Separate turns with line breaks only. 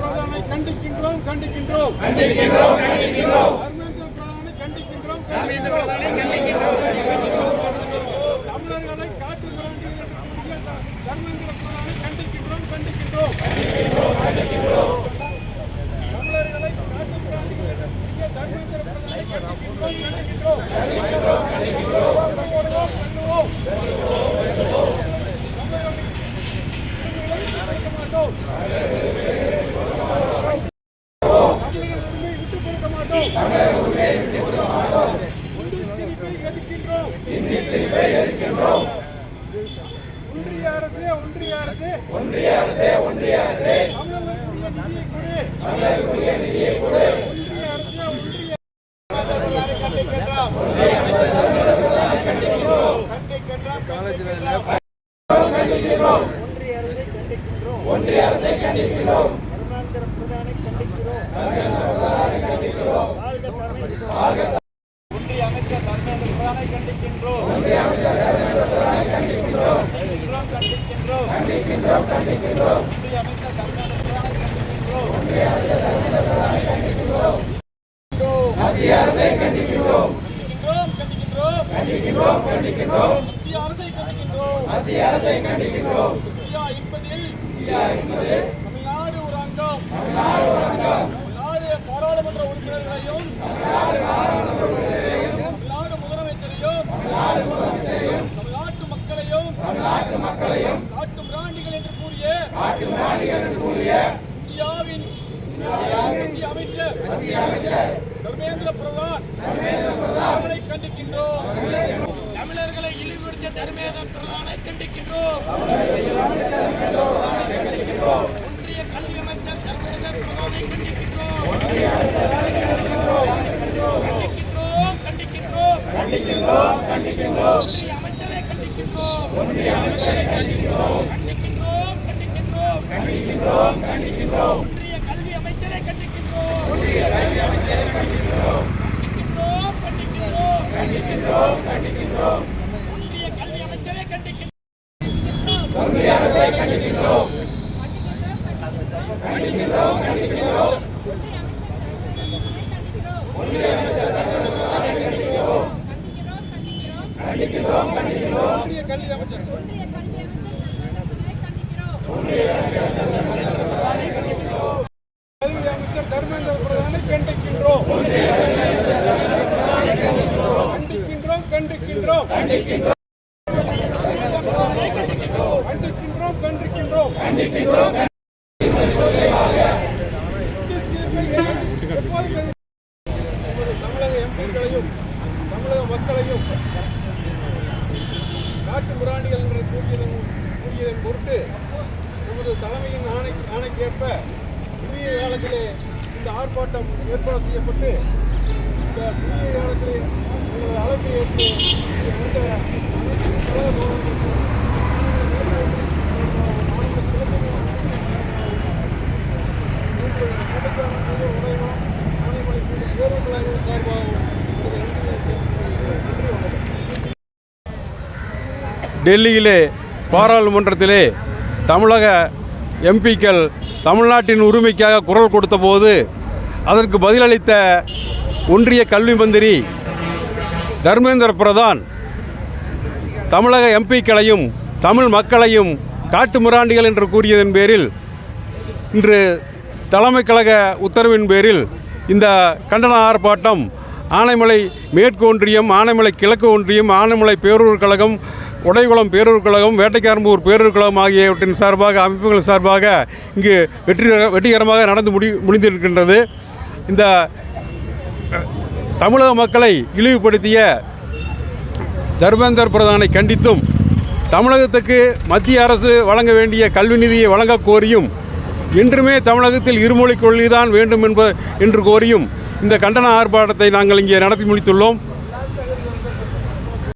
பிரதானை கண்டிக்கின்றோம் கண்டிக்கின்றோம். தர்மேந்திர பிரதானை கண்டிக்கின்றோம் கண்டிக்கின்றோம். தமிழர்களை காற்று தர்மேந்திர பிரதானை கண்டிக்கின்றோம் கண்டிக்கின்றோம். தமிழர்களை காற்று தர்மேந்திர பிரதானை கண்டிக்கின்றோம் கண்டிக்கின்றோம். பண்ணுவோம், பண்ணுவோம். தமிழர்கள் விட்டுக் கொடுக்க மாட்டோம். எதிர்க்கின்றோம். ஒன்றிய அரசே ஒன்றிய அரசே ஒன்றிய அரசே ஒன்றிய அரசே நிதியை கொடு ஒன்றிய அரசே ஒன்றிய அரசை கண்டிக்கின்றோம் கருணாந்திர பிரதானை கண்டிக்கிறோம் ஒன்றிய அமைச்சர் தர்மேந்திர பிரதானை கண்டிக்கின்றோம் ஒன்றிய அமைச்சர் தர்மேந்திர பிரதானை கண்டிக்கின்றோம் கண்டிக்கின்றோம் கண்டிக்கின்றோம் கண்டிக்கின்றோம் ஒன்றிய அமைச்சர் தர்மேந்திர பிரதானை கண்டிக்கின்றோம் ஒன்றிய அமைச்சர் தர்மேந்திர பிரதானை கண்டிக்கின்றோம் மத்திய அரசை கண்டிக்கின்றோம். கண்டிக்கின்றோம் கண்டிக்கின்றோம் மத்திய அரசை கண்டிக்கின்றோம் இந்தியா என்பது தமிழ்நாடு ஒரு அங்கம் தமிழ்நாடு ஒரு அங்கம் தமிழ்நாடு பாராளுமன்ற உறுப்பினர்களையும் தமிழ்நாடு பாராளுமன்ற உறுப்பினர்களையும் தமிழ்நாடு முதலமைச்சரையும் தமிழ்நாடு முதலமைச்சரையும் தமிழ்நாட்டு மக்களையும் தமிழ்நாட்டு மக்களையும் காட்டு மிராண்டிகள் என்று கூறிய காட்டு மிராண்டிகள் என்று கூறிய இந்தியாவின் மத்திய அமைச்சர் மத்திய அமைச்சர் தர்மேந்திர பிரதான் தர்மேந்திர பிரதான் கண்டிக்கின்றோம். தமிழர்களை இழிவுபடுத்த தர்மேந்திர பிரதானை கண்டிக்கின்றோம். ஒன்றிய கல்வி அமைச்சர் தர்மேந்திர பிரதானை கண்டிக்கின்றோம். கண்டிக்கின்றோம் கண்டிக்கின்றோம் கண்டிக்கின்றோம் ஒன்றிய அமைச்சரை கண்டிக்கின்றோம். ஒன்றிய அமைச்சரை கண்டிக்கின்றோம். கண்டிக்கின்றோம் கண்டிக்கின்றோம் கண்டிக்கின்றோம் ஒன்றிய கல்வி அமைச்சரை கண்டிக்கின்றோம் ஒன்றிய கல்வி அமைச்சரை. கண்டிக்கின்றோம் கண்டிக்கின்றோம் கண்டிக்கின்றோம் கண்டிக்கின்றோம் கண்டிக்கின்றோம் ஒன்றிய கல்வி அமைச்சரை கண்டிக்கின்றோம் ஒன்றிய அரசை கண்டிக்கின்றோம் கண்டிக்கின்றோம் கண்டிக்கின்றோம் கண்டிக்கின்றோம் கண்டிக்கின்றோம் ஒன்றிய கல்வி அமைச்சர். கல்வி அமைச்சர் தர்மேந்திர பிரதானை கண்டிக்கின்றோம் கண்டிக்கின்றோம் கண்டிக்கின்றோம் கண்டிக்கின்றோம் கண்டிக்கின்றோம் கண்டிக்கின்றோம் தமிழக எம்பிக்களையும் தமிழக மக்களையும் நாட்டு முராண்டிகள் என்று கூறியதன் கூறியதன் பொருட்டு நமது தலைமையின் ஆணை ஆணைக்கேற்ப புதிய காலத்திலே இந்த ஆர்ப்பாட்டம் ஏற்பாடு செய்யப்பட்டு இந்த புதிய காலத்திலே எங்களது அழைப்பை ஏற்று வந்த அனைத்து கழக சார்பாகவும்
டெல்லியிலே பாராளுமன்றத்திலே தமிழக எம்பிக்கள் தமிழ்நாட்டின் உரிமைக்காக குரல் கொடுத்தபோது அதற்கு பதிலளித்த ஒன்றிய கல்வி மந்திரி தர்மேந்திர பிரதான் தமிழக எம்பிக்களையும் தமிழ் மக்களையும் காட்டு மிராண்டிகள் என்று கூறியதன் பேரில் இன்று தலைமை கழக உத்தரவின் பேரில் இந்த கண்டன ஆர்ப்பாட்டம் ஆனைமலை மேற்கு ஒன்றியம் ஆனைமலை கிழக்கு ஒன்றியம் ஆனைமலை பேரூர் கழகம் உடைகுளம் பேரூர் கழகம் வேட்டைக்காரம்பூர் பேரூர் கழகம் ஆகியவற்றின் சார்பாக அமைப்புகள் சார்பாக இங்கு வெற்றி வெற்றிகரமாக நடந்து முடி முடிந்திருக்கின்றது. இந்த தமிழக மக்களை இழிவுபடுத்திய தர்மேந்தர் பிரதானை கண்டித்தும் தமிழகத்துக்கு மத்திய அரசு வழங்க வேண்டிய கல்வி நிதியை வழங்கக் கோரியும் என்றுமே தமிழகத்தில் இருமொழிக் கொள்கைதான் வேண்டும் என்ப என்று கோரியும் இந்த கண்டன ஆர்ப்பாட்டத்தை நாங்கள் இங்கே நடத்தி முடித்துள்ளோம்.